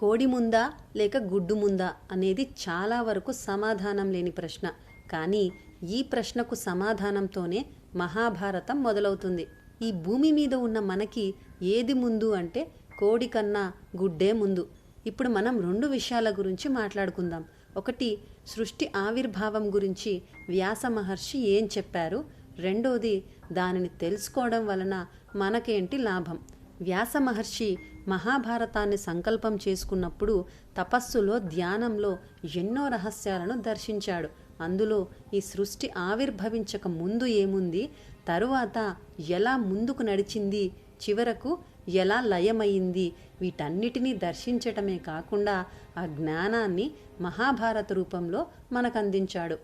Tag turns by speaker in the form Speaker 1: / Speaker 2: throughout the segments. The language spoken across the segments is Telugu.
Speaker 1: కోడి ముందా లేక గుడ్డు ముందా అనేది చాలా వరకు సమాధానం లేని ప్రశ్న. కానీ ఈ ప్రశ్నకు సమాధానంతోనే మహాభారతం మొదలవుతుంది. ఈ భూమి మీద ఉన్న మనకి ఏది ముందు అంటే కోడి కన్నా గుడ్డే ముందు. ఇప్పుడు మనం రెండు విషయాల గురించి మాట్లాడుకుందాం. ఒకటి సృష్టి ఆవిర్భావం గురించి వ్యాస మహర్షి ఏం చెప్పారు? రెండోది దానిని తెలుసుకోవడం వలన మనకేంటి లాభం? వ్యాస మహర్షి మహాభారతాన్ని సంకల్పం చేసుకున్నప్పుడు తపస్సులో ధ్యానంలో ఎన్నో రహస్యాలను దర్శించాడు. అందులో ఈ సృష్టి ఆవిర్భవించక ముందు ఏముంది? తరువాత ఎలా ముందుకు నడిచింది? చివరకు ఎలా లయమైంది? వీటన్నిటినీ దర్శించటమే కాకుండా ఆ జ్ఞానాన్ని మహాభారత రూపంలో మనకందించాడు.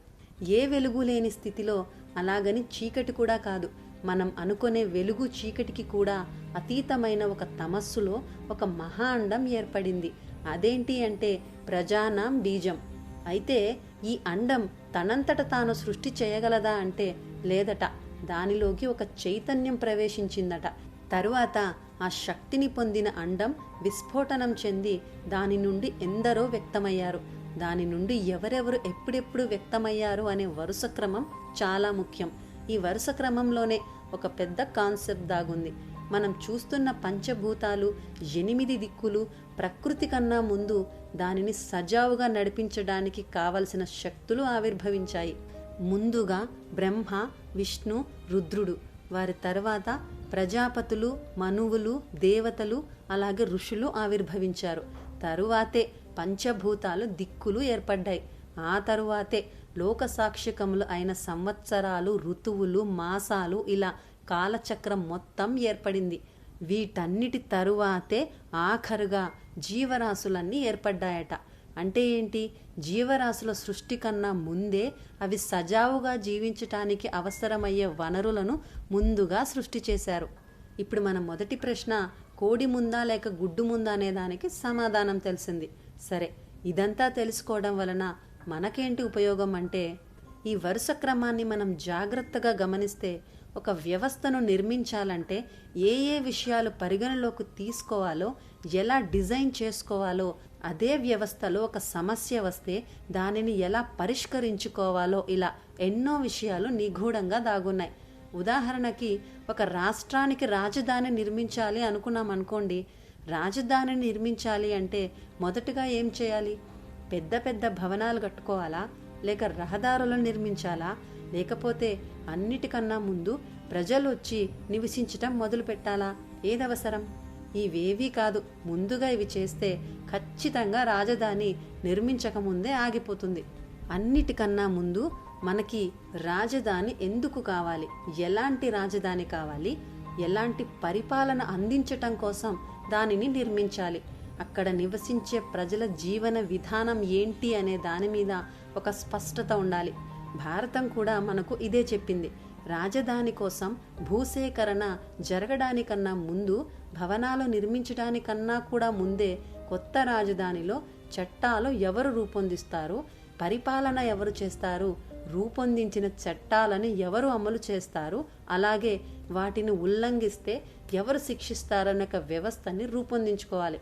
Speaker 1: ఏ వెలుగు లేని స్థితిలో అలాగని చీకటి కూడా కాదు. మనం అనుకునే వెలుగు చీకటికి కూడా అతీతమైన ఒక తమస్సులో ఒక మహా అండం ఏర్పడింది. అదేంటి అంటే ప్రజానాం బీజం. అయితే ఈ అండం తనంతట తాను సృష్టి చేయగలదా అంటే లేదట. దానిలోకి ఒక చైతన్యం ప్రవేశించిందట. తరువాత ఆ శక్తిని పొందిన అండం విస్ఫోటనం చెంది దాని నుండి ఎందరో వ్యక్తమయ్యారు. దాని నుండి ఎవరెవరు ఎప్పుడెప్పుడు వ్యక్తమయ్యారు అనే వరుస క్రమం చాలా ముఖ్యం. ఈ వరుస క్రమంలోనే ఒక పెద్ద కాన్సెప్ట్ దాగుంది. మనం చూస్తున్న పంచభూతాలు ఎనిమిది దిక్కులు ప్రకృతి కన్నా ముందు దానిని సజావుగా నడిపించడానికి కావలసిన శక్తులు ఆవిర్భవించాయి. ముందుగా బ్రహ్మ విష్ణు రుద్రుడు. వారి తర్వాత ప్రజాపతులు మనువులు దేవతలు అలాగే ఋషులు ఆవిర్భవించారు. తరువాతే పంచభూతాలు దిక్కులు ఏర్పడ్డాయి. ఆ తరువాతే లోక సాక్షికములు అయిన సంవత్సరాలు ఋతువులు మాసాలు ఇలా కాలచక్రం మొత్తం ఏర్పడింది. వీటన్నిటి తరువాతే ఆఖరుగా జీవరాశులన్నీ ఏర్పడ్డాయట. అంటే ఏంటి? జీవరాశుల సృష్టి కన్నా ముందే అవి సజావుగా జీవించటానికి అవసరమయ్యే వనరులను ముందుగా సృష్టి చేశారు. ఇప్పుడు మన మొదటి ప్రశ్న కోడి ముందా లేక గుడ్డు ముందా అనే దానికి సమాధానం తెలిసింది. సరే ఇదంతా తెలుసుకోవడం వలన మనకేంటి ఉపయోగం అంటే ఈ వరుస క్రమాన్ని మనం జాగ్రత్తగా గమనిస్తే ఒక వ్యవస్థను నిర్మించాలంటే ఏ ఏ విషయాలు పరిగణలోకి తీసుకోవాలో ఎలా డిజైన్ చేసుకోవాలో అదే వ్యవస్థలో ఒక సమస్య వస్తే దానిని ఎలా పరిష్కరించుకోవాలో ఇలా ఎన్నో విషయాలు నిగూఢంగా దాగున్నాయి. ఉదాహరణకి ఒక రాష్ట్రానికి రాజధాని నిర్మించాలి అనుకున్నాం అనుకోండి రాజధానిని నిర్మించాలి అంటే మొదటగా ఏం చేయాలి? పెద్ద పెద్ద భవనాలు కట్టుకోవాలా? లేక రహదారులను నిర్మించాలా? లేకపోతే అన్నిటికన్నా ముందు ప్రజలు వచ్చి నివసించటం మొదలు పెట్టాలా ఏదవసరం? ఇవేవీ కాదు. ముందుగా ఇవి చేస్తే ఖచ్చితంగా రాజధాని నిర్మించకముందే ఆగిపోతుంది. అన్నిటికన్నా ముందు మనకి రాజధాని ఎందుకు కావాలి? ఎలాంటి రాజధాని కావాలి? ఎలాంటి పరిపాలన అందించటం కోసం దానిని నిర్మించాలి. అక్కడ నివసించే ప్రజల జీవన విధానం ఏంటి అనే దాని మీద ఒక స్పష్టత ఉండాలి. భారతం కూడా మనకు ఇదే చెప్పింది. రాజధాని కోసం భూసేకరణ జరగడానికన్నా ముందు భవనాలు నిర్మించడానికన్నా కూడా ముందే కొత్త రాజధానిలో చట్టాలు ఎవరు రూపొందిస్తారు పరిపాలన ఎవరు చేస్తారు రూపొందించిన చట్టాలను ఎవరు అమలు చేస్తారు అలాగే వాటిని ఉల్లంఘిస్తే ఎవరు శిక్షిస్తారన్న ఒక వ్యవస్థని రూపొందించుకోవాలి.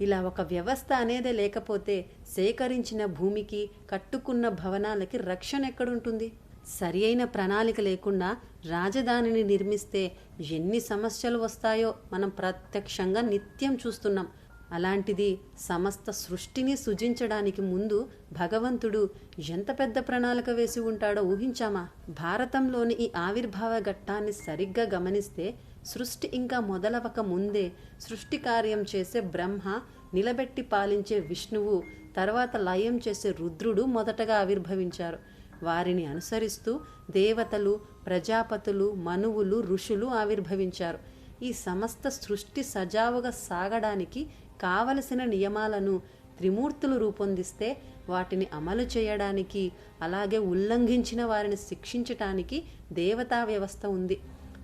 Speaker 1: ఇలా ఒక వ్యవస్థ అనేదే లేకపోతే సేకరించిన భూమికి కట్టుకున్న భవనాలకి రక్షణ ఎక్కడుంటుంది? సరి అయిన ప్రణాళిక లేకుండా రాజధానిని నిర్మిస్తే ఎన్ని సమస్యలు వస్తాయో మనం ప్రత్యక్షంగా నిత్యం చూస్తున్నాం. అలాంటిది సమస్త సృష్టిని సృజించడానికి ముందు భగవంతుడు ఎంత పెద్ద ప్రణాళిక వేసి ఉంటాడో ఊహించామా? భారతంలోని ఈ ఆవిర్భావ ఘట్టాన్ని సరిగ్గా గమనిస్తే సృష్టి ఇంకా మొదలవక ముందే సృష్టి కార్యం చేసే బ్రహ్మ నిలబెట్టి పాలించే విష్ణువు తర్వాత లయం చేసే రుద్రుడు మొదటగా ఆవిర్భవించారు. వారిని అనుసరిస్తూ దేవతలు ప్రజాపతులు మనువులు ఋషులు ఆవిర్భవించారు. ఈ సమస్త సృష్టి సజావుగా సాగడానికి కావలసిన నియమాలను త్రిమూర్తులు రూపొందిస్తే వాటిని అమలు చేయడానికి అలాగే ఉల్లంఘించిన వారిని శిక్షించటానికి దేవతా వ్యవస్థ ఉంది.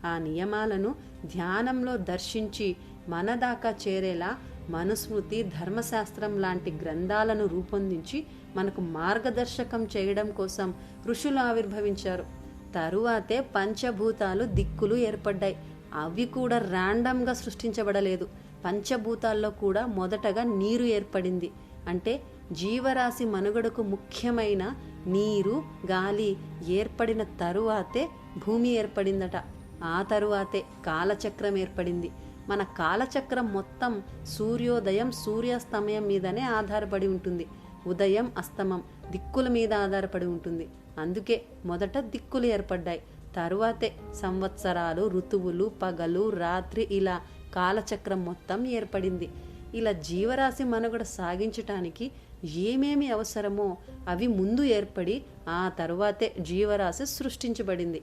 Speaker 1: ఆ నియమాలను ధ్యానంలో దర్శించి మనదాకా చేరేలా మనుస్మృతి ధర్మశాస్త్రం లాంటి గ్రంథాలను రూపొందించి మనకు మార్గదర్శకం చేయడం కోసం ఋషులు ఆవిర్భవించారు. తరువాతే పంచభూతాలు దిక్కులు ఏర్పడ్డాయి. అవి కూడా ర్యాండమ్గా సృష్టించబడలేదు. పంచభూతాల్లో కూడా మొదటగా నీరు ఏర్పడింది. అంటే జీవరాశి మనుగడకు ముఖ్యమైన నీరు గాలి ఏర్పడిన తరువాతే భూమి ఏర్పడిందట. ఆ తరువాతే కాలచక్రం ఏర్పడింది. మన కాలచక్రం మొత్తం సూర్యోదయం సూర్యాస్తమయం మీదనే ఆధారపడి ఉంటుంది. ఉదయం అస్తమం దిక్కుల మీద ఆధారపడి ఉంటుంది. అందుకే మొదట దిక్కులు ఏర్పడ్డాయి. తరువాతే సంవత్సరాలు ఋతువులు పగలు రాత్రి ఇలా కాలచక్రం మొత్తం ఏర్పడింది. ఇలా జీవరాశి మనుగడ సాగించటానికి ఏమేమి అవసరమో అవి ముందు ఏర్పడి ఆ తరువాతే జీవరాశి సృష్టించబడింది.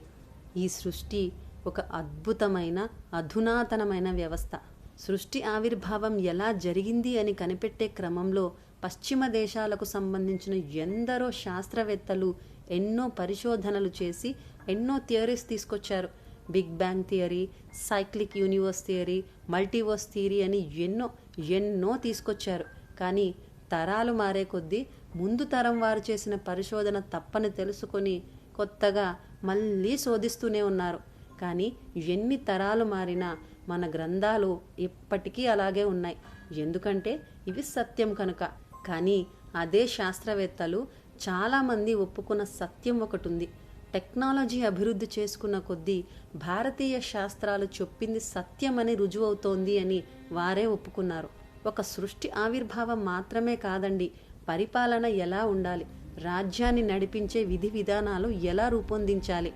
Speaker 1: ఈ సృష్టి ఒక అద్భుతమైన అధునాతనమైన వ్యవస్థ. సృష్టి ఆవిర్భావం ఎలా జరిగింది అని కనిపెట్టే క్రమంలో పశ్చిమ దేశాలకు సంబంధించిన ఎందరో శాస్త్రవేత్తలు ఎన్నో పరిశోధనలు చేసి ఎన్నో థియరీస్ తీసుకొచ్చారు. Big bang theory cyclic universe theory multiverse theory అని ఎన్నో ఎన్నో తీసుకొచ్చారు. కానీ తరాలు మారే కొద్దీ ముందు తరం వారు చేసిన పరిశోధన తప్పని తెలుసుకొని కొత్తగా మళ్ళీ శోధిస్తూనే ఉన్నారు. కానీ ఎన్ని తరాలు మారినా మన గ్రంథాలు ఇప్పటికీ అలాగే ఉన్నాయి. ఎందుకంటే ఇవి సత్యం కనుక. కానీ అదే శాస్త్రవేత్తలు చాలామంది ఒప్పుకున్న సత్యం ఒకటి ఉంది టెక్నాలజీ అభివృద్ధి చేసుకున్న కొద్దీ భారతీయ శాస్త్రాలు చెప్పింది సత్యమని రుజువవుతోంది అని వారే ఒప్పుకున్నారు. ఒక సృష్టి ఆవిర్భావం మాత్రమే కాదండి పరిపాలన ఎలా ఉండాలి రాజ్యాన్ని నడిపించే విధి విధానాలు ఎలా రూపొందించాలి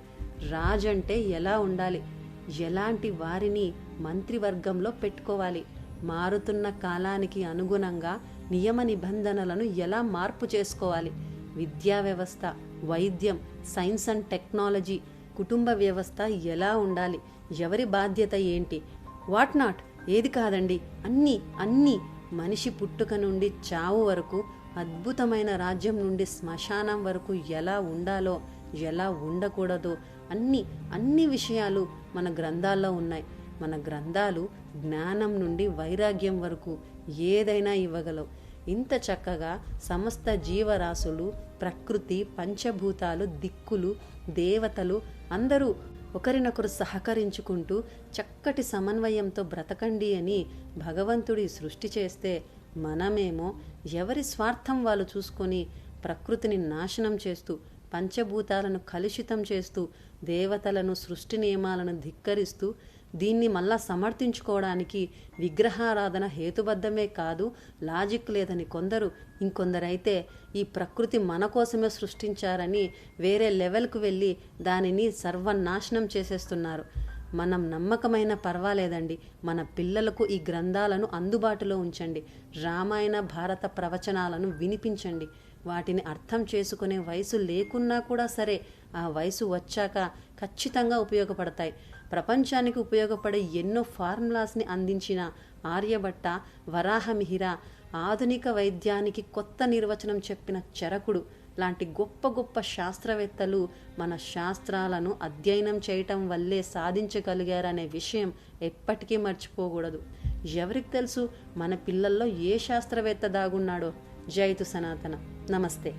Speaker 1: రాజంటే ఎలా ఉండాలి? ఎలాంటి వారిని మంత్రివర్గంలో పెట్టుకోవాలి? మారుతున్న కాలానికి అనుగుణంగా నియమ నిబంధనలను ఎలా మార్పు చేసుకోవాలి? విద్యా వ్యవస్థ వైద్యం సైన్స్ అండ్ టెక్నాలజీ కుటుంబ వ్యవస్థ ఎలా ఉండాలి? ఎవరి బాధ్యత ఏంటి? What not? ఏది కాదండి? అన్నీ అన్నీ మనిషి పుట్టుక నుండి చావు వరకు అద్భుతమైన రాజ్యం నుండి శ్మశానం వరకు ఎలా ఉండాలో ఎలా ఉండకూడదో అన్ని అన్ని విషయాలు మన గ్రంథాల్లో ఉన్నాయి. మన గ్రంథాలు జ్ఞానం నుండి వైరాగ్యం వరకు ఏదైనా ఇవ్వగలవు. ఇంత చక్కగా సమస్త జీవరాశులు ప్రకృతి పంచభూతాలు దిక్కులు దేవతలు అందరూ ఒకరినొకరు సహకరించుకుంటూ చక్కటి సమన్వయంతో బ్రతకండి అని భగవంతుడి సృష్టి చేస్తే మనమేమో ఎవరి స్వార్థం వాళ్ళు చూసుకొని ప్రకృతిని నాశనం చేస్తూ పంచభూతాలను కలుషితం చేస్తూ దేవతలను సృష్టి నియమాలను ధిక్కరిస్తూ దీన్ని మళ్ళా సమర్థించుకోవడానికి విగ్రహారాధన హేతుబద్ధమే కాదు లాజిక్ లేదని కొందరు ఇంకొందరైతే ఈ ప్రకృతి మన కోసమే సృష్టించారని వేరే లెవెల్కు వెళ్ళి దానిని సర్వనాశనం చేసేస్తున్నారు. మనం నమ్మకమైన పర్వాలేదండి. మన పిల్లలకు ఈ గ్రంథాలను అందుబాటులో ఉంచండి. రామాయణ భారత ప్రవచనాలను వినిపించండి. వాటిని అర్థం చేసుకునే వయసు లేకున్నా కూడా సరే ఆ వయసు వచ్చాక ఖచ్చితంగా ఉపయోగపడతాయి. ప్రపంచానికి ఉపయోగపడే ఎన్నో ఫార్ములాస్ని అందించిన ఆర్యభట్ట వరాహమిహిర ఆధునిక వైద్యానికి కొత్త నిర్వచనం చెప్పిన చరకుడు లాంటి గొప్ప గొప్ప శాస్త్రవేత్తలు మన శాస్త్రాలను అధ్యయనం చేయటం వల్లే సాధించగలిగారనే విషయం ఎప్పటికీ మర్చిపోకూడదు. ఎవరికి తెలుసు? మన పిల్లల్లో ఏ శాస్త్రవేత్త దాగున్నాడో? జైతు సనాతన. నమస్తే.